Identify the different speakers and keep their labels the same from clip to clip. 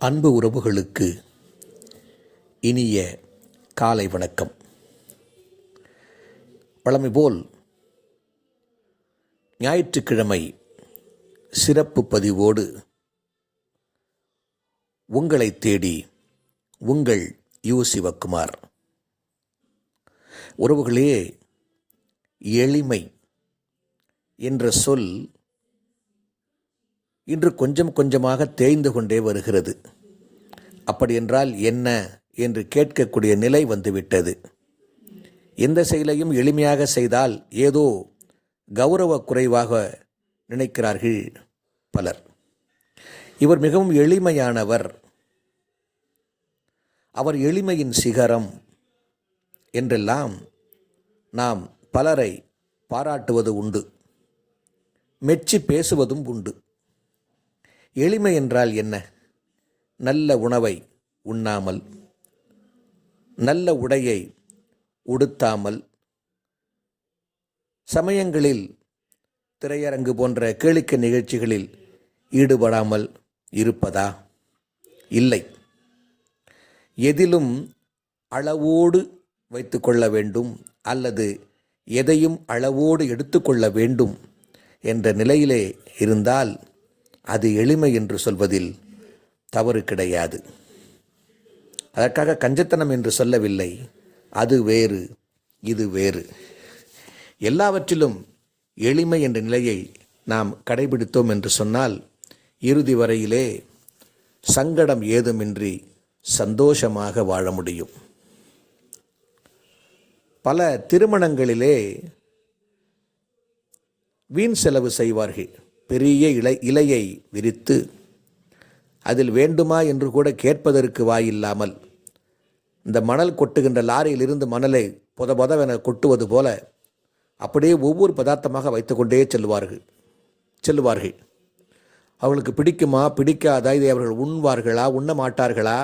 Speaker 1: அன்பு உறவுகளுக்கு இனிய காலை வணக்கம். பழமை போல் ஞாயிற்றுக்கிழமை சிறப்பு பதிவோடு உங்களை தேடி உங்கள் யு சிவக்குமார் உறவுகளே எளிமை என்ற சொல் இன்று கொஞ்சம் கொஞ்சமாக தேய்ந்து கொண்டே வருகிறது. அப்படியென்றால் என்ன என்று கேட்கக்கூடிய நிலை வந்துவிட்டது. எந்த செயலையும் எளிமையாக செய்தால் ஏதோ கௌரவ குறைவாக நினைக்கிறார்கள் பலர். இவர் மிகவும் எளிமையானவர். அவர் எளிமையின் சிகரம் என்றெல்லாம் நாம் பலரை பாராட்டுவது உண்டு. மெச்சி பேசுவதும் உண்டு. எளிமை என்றால் என்ன? நல்ல உணவை உண்ணாமல் நல்ல உடையை உடுத்தாமல் சமயங்களில் திரையரங்கு போன்ற கேளிக்கை நிகழ்ச்சிகளில் ஈடுபடாமல் இருப்பதா? இல்லை. எதிலும் அளவோடு வைத்துக்கொள்ள வேண்டும் அல்லது எதையும் அளவோடு எடுத்துக்கொள்ள வேண்டும் என்ற நிலையிலே இருந்தால் அது எளிமை என்று சொல்வதில் தவறு கிடையாது. அதற்காக கஞ்சத்தனம் என்று சொல்லவில்லை. அது வேறு இது வேறு. எல்லாவற்றிலும் எளிமை என்ற நிலையை நாம் கடைபிடித்தோம் என்று சொன்னால் இறுதி வரையிலே சங்கடம் ஏதுமின்றி சந்தோஷமாக வாழ முடியும். பல திருமணங்களிலே வீண் செலவு செய்வார்கள். பெரிய இலை இலையை விரித்து அதில் வேண்டுமா என்று கூட கேட்பதற்கு வாயில்லாமல் இந்த மணல் கொட்டுகின்ற லாரியிலிருந்து மணலை பொத பொதவென கொட்டுவது போல அப்படியே ஒவ்வொரு பதார்த்தமாக வைத்துக்கொண்டே செல்வார்கள் செல்லுவார்கள் அவர்களுக்கு பிடிக்குமா பிடிக்காதா இதை அவர்கள் உண்வார்களா உண்ண மாட்டார்களா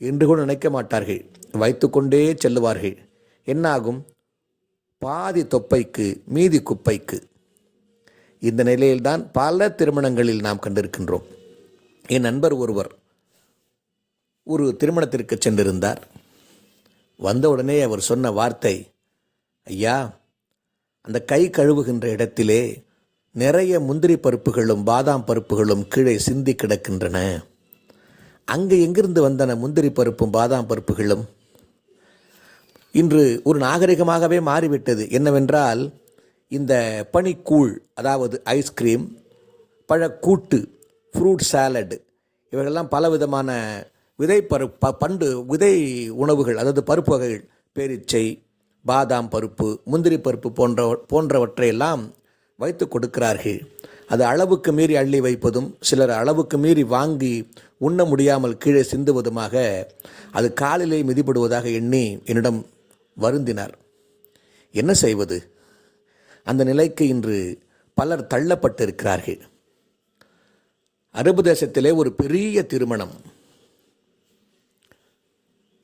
Speaker 1: என்று கூட நினைக்க மாட்டார்கள். வைத்துக்கொண்டே செல்லுவார்கள். என்னாகும்? பாதி தொப்பைக்கு மீதி குப்பைக்கு. இந்த நிலையில்தான் பல திருமணங்களில் நாம் கண்டிருக்கின்றோம். என் நண்பர் ஒருவர் ஒரு திருமணத்திற்கு சென்றிருந்தார். வந்தவுடனே அவர் சொன்ன வார்த்தை ஐயா அந்த கை கழுவுகின்ற இடத்திலே நிறைய முந்திரி பருப்புகளும் பாதாம் பருப்புகளும் கீழே சிந்தி கிடக்கின்றன. அங்கே எங்கிருந்து வந்தன முந்திரி பருப்பும் பாதாம் பருப்புகளும்? இன்று ஒரு நாகரிகமாகவே மாறிவிட்டது. என்னவென்றால் இந்த பனிக்கூழ் அதாவது ஐஸ்கிரீம் பழக்கூட்டு ஃப்ரூட் சாலட் இவைகள்லாம் பல விதமான விதை பரு ப பண்டு விதை உணவுகள் அதாவது பருப்பு வகைகள் பேரிச்சை பாதாம் பருப்பு முந்திரி பருப்பு போன்ற போன்றவற்றையெல்லாம் வைத்து கொடுக்கிறார்கள். அது அளவுக்கு மீறி அள்ளி வைப்பதும் சிலர் அளவுக்கு மீறி வாங்கி உண்ண முடியாமல் கீழே சிந்துவதுமாக அது காலிலே மிதிப்படுவதாக எண்ணி என்னிடம் வருந்தினார். என்ன செய்வது? அந்த நிலைக்கு இன்று பலர் தள்ளப்பட்டிருக்கிறார்கள். அரபு தேசத்திலே ஒரு பெரிய திருமணம்.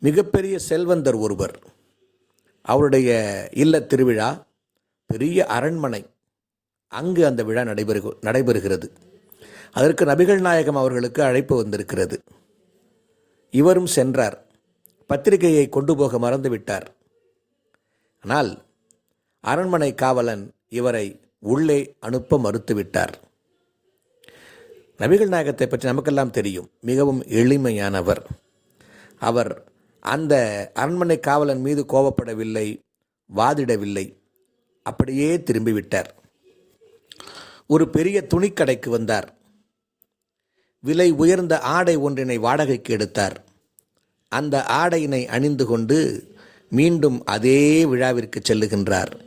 Speaker 1: மிகப்பெரிய செல்வந்தர் ஒருவர். அவருடைய இல்ல திருவிழா பெரிய அரண்மனை. அங்கு அந்த விழா நடைபெறு நடைபெறுகிறது. அதற்கு நபிகள் நாயகம் அவர்களுக்கு அழைப்பு வந்திருக்கிறது. இவரும் சென்றார். பத்திரிகையை கொண்டு போக மறந்துவிட்டார். ஆனால் அரண்மனை காவலன் இவரை உள்ளே அனுப்ப மறுத்துவிட்டார். நபிகள் நாயகத்தை பற்றி நமக்கெல்லாம் தெரியும். மிகவும் எளிமையானவர். அவர் அந்த அரண்மனை காவலன் மீது கோபப்படவில்லை வாதிடவில்லை. அப்படியே திரும்பிவிட்டார். ஒரு பெரிய துணிக்கடைக்கு வந்தார். விலை உயர்ந்த ஆடை ஒன்றினை வாடகைக்கு எடுத்தார். அந்த ஆடையினை அணிந்து கொண்டு மீண்டும் அதே விழாவிற்கு செல்லுகின்றார்.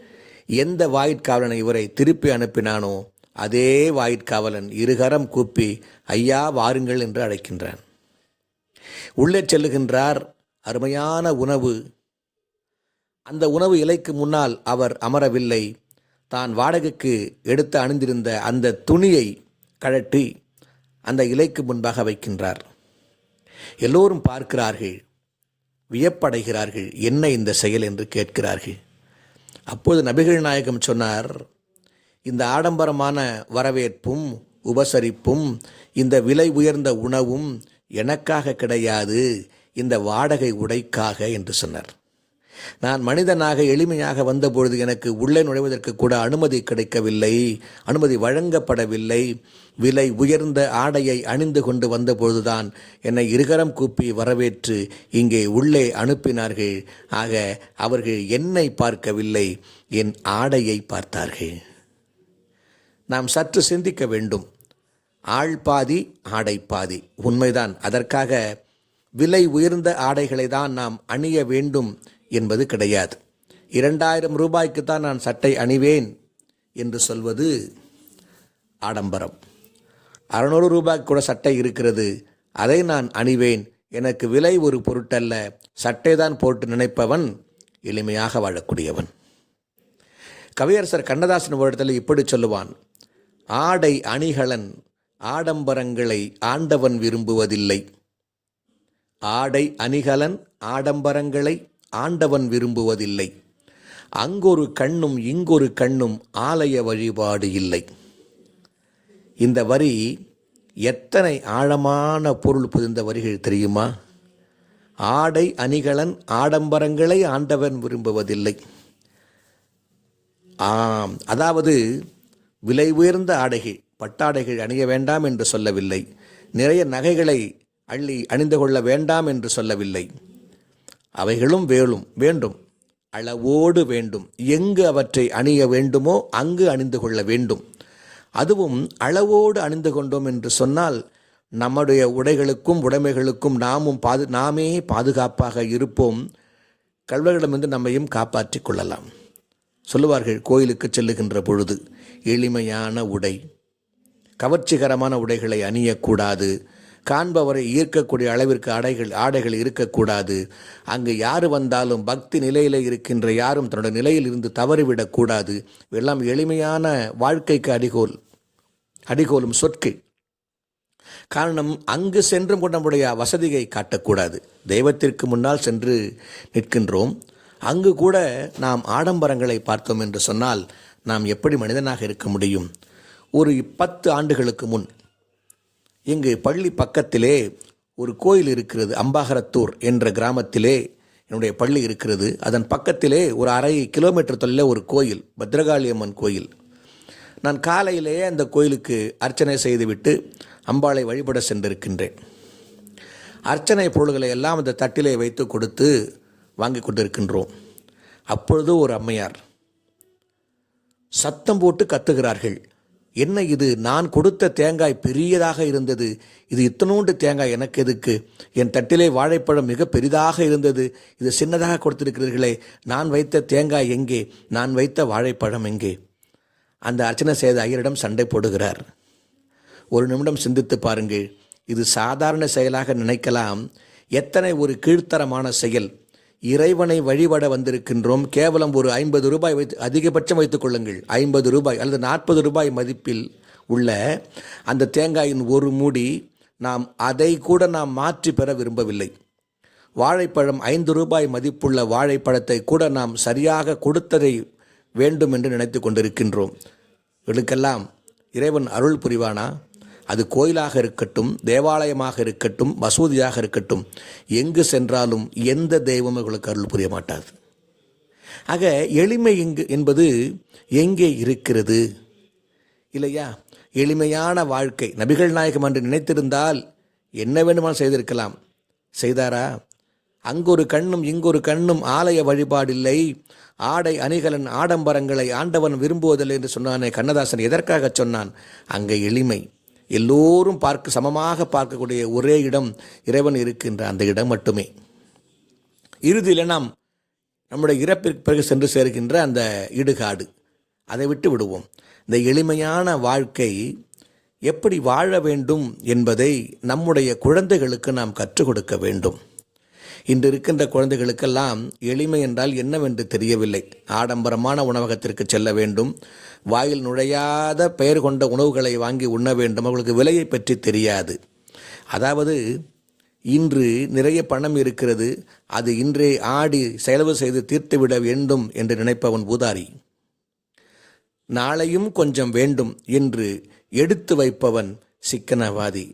Speaker 1: எந்த வாயிற்காவலனை இவரை திருப்பி அனுப்பினானோ அதே வாயிற்காவலன் இருகரம் கூப்பி ஐயா வாருங்கள் என்று அழைக்கின்றான். உள்ளே செல்லுகின்றார் அருமையான உணவு. அந்த உணவு இலைக்கு முன்னால் அவர் அமரவில்லை. தான் வாடகைக்கு எடுத்து அணிந்திருந்த அந்த துணியை கழட்டி அந்த இலைக்கு முன்பாக வைக்கின்றார். எல்லோரும் பார்க்கிறார்கள் வியப்படைகிறார்கள் என்ன இந்த செயல்? என்று கேட்கிறார்கள். அப்போது நபிகள் நாயகம் சொன்னார் இந்த ஆடம்பரமான வரவேற்பும் உபசரிப்பும் இந்த விலை உயர்ந்த உணவும் எனக்காக கிடையாது இந்த வாடகை உடைக்காக என்று சொன்னார். நான் மனிதனாக எளிமையாக வந்தபொழுது எனக்கு உள்ளே நுழைவதற்கு கூட அனுமதி கிடைக்கவில்லை. அனுமதி வழங்கப்படவில்லை. விலை உயர்ந்த ஆடையை அணிந்து கொண்டு வந்தபொழுதுதான் என்னை இருகரம் கூப்பி வரவேற்று இங்கே உள்ளே அனுப்பினார்கள். ஆக அவர்கள் என்னை பார்க்கவில்லை என் ஆடையை பார்த்தார்கள். நாம் சற்று சிந்திக்க வேண்டும். ஆள் பாதி ஆடை பாதி. உண்மைதான். அதற்காக விலை உயர்ந்த ஆடைகளை தான் நாம் அணிய வேண்டும் என்பது கிடையாது. இரண்டாயிரம் ரூபாய்க்கு தான் நான் சட்டை அணிவேன் என்று சொல்வது ஆடம்பரம். அறநூறு ரூபாய்க்கு கூட சட்டை இருக்கிறது அதை நான் அணிவேன். எனக்கு விலை ஒரு பொருட்டல்ல சட்டை தான் போட்டு நினைப்பவன் எளிமையாக வாழக்கூடியவன். கவியரசர் கண்ணதாசன் ஒரு இடத்துல இப்படி சொல்லுவான் ஆடை அணிகலன் ஆடம்பரங்களை ஆண்டவன் விரும்புவதில்லை. ஆடை அணிகலன் ஆடம்பரங்களை ஆண்டவன் விரும்புவதில்லை. அங்கொரு கண்ணும் இங்கொரு கண்ணும் ஆலய வழிபாடு இல்லை. இந்த வரி எத்தனை ஆழமான பொருள் புதிந்த வரிகள் தெரியுமா? ஆடை அணிகலன் ஆடம்பரங்களை ஆண்டவன் விரும்புவதில்லை. ஆம் அதாவது விலை உயர்ந்த ஆடைகள் பட்டாடைகள் அணிய வேண்டாம் என்று சொல்லவில்லை. நிறைய நகைகளை அள்ளி அணிந்து கொள்ள வேண்டாம் என்று சொல்லவில்லை. அவைகளும் வேளும் வேண்டும். அளவோடு வேண்டும். எங்கு அவற்றை அணிய வேண்டுமோ அங்கு அணிந்து கொள்ள வேண்டும். அதுவும் அளவோடு அணிந்து கொண்டோம் என்று சொன்னால் நம்முடைய உடைகளுக்கும் உடைமைகளுக்கும் நாமும் பாது நாமே பாதுகாப்பாக இருப்போம். கல்வர்களிடமிருந்து நம்மையும் காப்பாற்றி கொள்ளலாம். சொல்லுவார்கள் கோயிலுக்கு செல்லுகின்ற பொழுது எளிமையான உடை. கவர்ச்சிகரமான உடைகளை அணியக்கூடாது. காண்பவரை ஈர்க்கக்கூடிய அளவிற்கு ஆடைகள் ஆடைகள் இருக்கக்கூடாது. அங்கு யார் வந்தாலும் பக்தி நிலையில் இருக்கின்ற யாரும் தன்னோட நிலையில் இருந்து தவறிவிடக்கூடாது எல்லாம் எளிமையான வாழ்க்கைக்கு அடிகோல் அடிகோலும் சொற்கை காரணம் அங்கு சென்றும் கூட நம்முடைய வசதியை காட்டக்கூடாது. தெய்வத்திற்கு முன்னால் சென்று நிற்கின்றோம். அங்கு கூட நாம் ஆடம்பரங்களை பார்த்தோம் என்று சொன்னால் நாம் எப்படி மனிதனாக இருக்க முடியும்? ஒரு பத்து ஆண்டுகளுக்கு முன் இங்கு பள்ளி பக்கத்திலே ஒரு கோயில் இருக்கிறது அம்பாகரத்தூர் என்ற கிராமத்திலே என்னுடைய பள்ளி இருக்கிறது. அதன் பக்கத்திலே ஒரு அரை கிலோமீட்டர் தொலைவில் ஒரு கோயில் பத்ரகாளி அம்மன் கோயில். நான் காலையிலேயே அந்த கோயிலுக்கு அர்ச்சனை செய்துவிட்டு அம்பாளை வழிபட சென்றிருக்கின்றேன். அர்ச்சனை பொருள்களை எல்லாம் அந்த தட்டிலே வைத்து கொடுத்து வாங்கி கொண்டிருக்கின்றோம். அப்பொழுது ஒரு அம்மையார் சத்தம் போட்டு கத்துகிறார்கள். என்ன இது? நான் கொடுத்த தேங்காய் பெரியதாக இருந்தது. இது இத்தனோண்டு தேங்காய் எனக்கு எதுக்கு? என் தட்டிலே வாழைப்பழம் மிக பெரிதாக இருந்தது. இது சின்னதாக கொடுத்திருக்கிறீர்களே நான் வைத்த தேங்காய் எங்கே? நான் வைத்த வாழைப்பழம் எங்கே? அந்த அர்ச்சனை செய்த ஐயரிடம் சண்டை போடுகிறார். ஒரு நிமிடம் சிந்தித்து பாருங்கள். இது சாதாரண செயலாக நினைக்கலாம். எத்தனை ஒரு கீழ்த்தரமான செயல். இறைவனை வழிபட வந்திருக்கின்றோம். கேவலம் ஒரு ஐம்பது ரூபாய் வைத்து அதிகபட்சம் வைத்துக் கொள்ளுங்கள். ஐம்பது ரூபாய் அல்லது நாற்பது ரூபாய் மதிப்பில் உள்ள அந்த தேங்காயின் ஒரு மூடி நாம் அதை கூட நாம் மாற்றி பெற விரும்பவில்லை. வாழைப்பழம் ஐந்து ரூபாய் மதிப்புள்ள வாழைப்பழத்தை கூட நாம் சரியாக கொடுத்ததை வேண்டும் என்று நினைத்து கொண்டிருக்கின்றோம். இவளுக்கெல்லாம் இறைவன் அருள் புரிவானா? அது கோயிலாக இருக்கட்டும் தேவாலயமாக இருக்கட்டும் மசூதியாக இருக்கட்டும் எங்கு சென்றாலும் எந்த தெய்வமும் இவர்களுக்கு அருள் புரிய மாட்டாது. ஆக எளிமை எங்கு என்பது எங்கே இருக்கிறது? இல்லையா? எளிமையான வாழ்க்கை. நபிகள் நாயகம் என்று நினைத்திருந்தால் என்ன வேண்டுமானால் செய்திருக்கலாம். செய்தாரா? அங்கொரு கண்ணும் இங்கொரு கண்ணும் ஆலய வழிபாடில்லை. ஆடை அணிகலன் ஆடம்பரங்களை ஆண்டவன் விரும்புவதில்லை என்று சொன்னானே கண்ணதாசன். எதற்காக சொன்னான்? அங்கே எளிமை. எல்லோரும் பார்க்க சமமாக பார்க்கக்கூடிய ஒரே இடம் இறைவன் இருக்கின்ற அந்த இடம் மட்டுமே. இறுதியில் நாம் நம்முடைய இறப்பிற்கு பிறகு சென்று சேர்கின்ற அந்த இடுகாடு. அதை விட்டு விடுவோம். இந்த எளிமையான வாழ்க்கை எப்படி வாழ வேண்டும் என்பதை நம்முடைய குழந்தைகளுக்கு நாம் கற்றுக் கொடுக்க வேண்டும். இன்று இருக்கின்ற குழந்தைகளுக்கெல்லாம் எளிமை என்றால் என்னவென்று தெரியவில்லை. ஆடம்பரமான உணவகத்திற்கு செல்ல வேண்டும். வாயில் நுழையாத பெயர் கொண்ட உணவுகளை வாங்கி உண்ண வேண்டும். அவர்களுக்கு விலையை பற்றி தெரியாது. அதாவது இன்று நிறைய பணம் இருக்கிறது. அது இன்றே ஆடி செலவு செய்து தீர்த்துவிட வேண்டும் என்று நினைப்பவன் பூதாரி. நாளையும் கொஞ்சம் வேண்டும் என்று எடுத்து வைப்பவன் சிக்கனவாதி.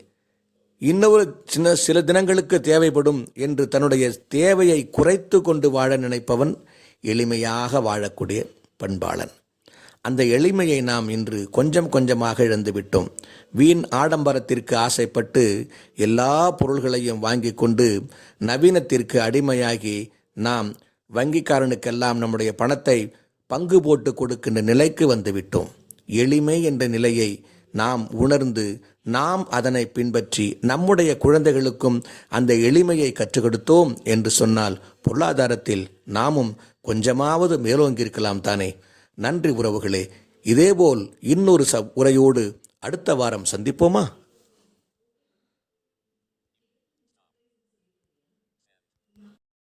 Speaker 1: இன்னொரு சின்ன சில தினங்களுக்கு தேவைப்படும் என்று தன்னுடைய தேவையை குறைத்து கொண்டு வாழ நினைப்பவன் எளிமையாக வாழக்கூடிய பண்பாளன். அந்த எளிமையை நாம் இன்று கொஞ்சம் கொஞ்சமாக இழந்துவிட்டோம். வீண் ஆடம்பரத்திற்கு ஆசைப்பட்டு எல்லா பொருள்களையும் வாங்கி கொண்டு நவீனத்திற்கு அடிமையாகி நாம் வங்கிக்காரனுக்கெல்லாம் நம்முடைய பணத்தை பங்கு போட்டு கொடுக்கின்ற நிலைக்கு வந்துவிட்டோம். எளிமை என்ற நிலையை நாம் உணர்ந்து நாம் அதனை பின்பற்றி நம்முடைய குழந்தைகளுக்கும் அந்த எளிமையை கற்றுக் கொடுத்தோம் என்று சொன்னால் பொருளாதாரத்தில் நாமும் கொஞ்சமாவது மேலோங்கியிருக்கலாம் தானே. நன்றி உறவுகளே. இதேபோல் இன்னொரு ச உரையோடு அடுத்த வாரம் சந்திப்போமா?